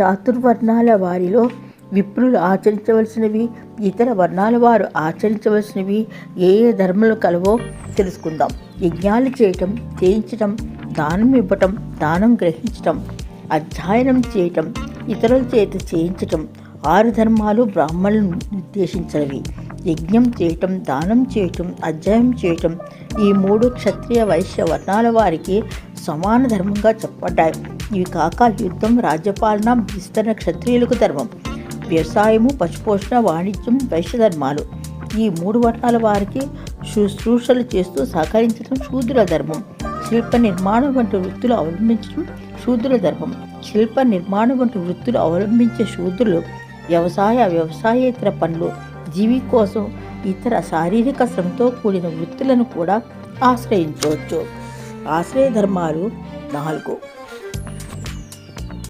చాతుర్వర్ణాల వారిలో విప్రులు ఆచరించవలసినవి ఇతర వర్ణాల వారు ఆచరించవలసినవి ఏ ఏ ధర్మాలు కలవో తెలుసుకుందాం. యజ్ఞాలు చేయటం చేయించటం దానం ఇవ్వటం దానం గ్రహించటం అధ్యయనం చేయటం ఇతరుల చేత చేయించటం ఆరు ధర్మాలు బ్రాహ్మణులను నిర్దేశించినవి. యజ్ఞం చేయటం దానం చేయటం అధ్యయనం చేయటం ఈ మూడు క్షత్రియ వైశ్య వర్ణాల వారికి సమాన ధర్మంగా చెప్పబడ్డాయి. ఇవి కాక యుద్ధం రాజ్యపాలన విస్తరణ క్షత్రియులకు ధర్మం వ్యవసాయము పశుపోషణ వాణిజ్యం వైశ్య ధర్మాలు ఈ మూడు వర్ణాల వారికి శుశ్రూషలు చేస్తూ సహకరించడం శూద్రుల ధర్మం. శిల్ప నిర్మాణం వంటి వృత్తులు అవలంబించడం శూద్రుల ధర్మం. శిల్ప నిర్మాణం వంటి వృత్తులు అవలంబించే శూద్రులు వ్యవసాయ వ్యవసాయేతర పనులు జీవి కోసం ఇతర శారీరక శ్రమతో కూడిన వృత్తులను కూడా ఆశ్రయించవచ్చు. ఆశ్రయ ధర్మాలు నాలుగు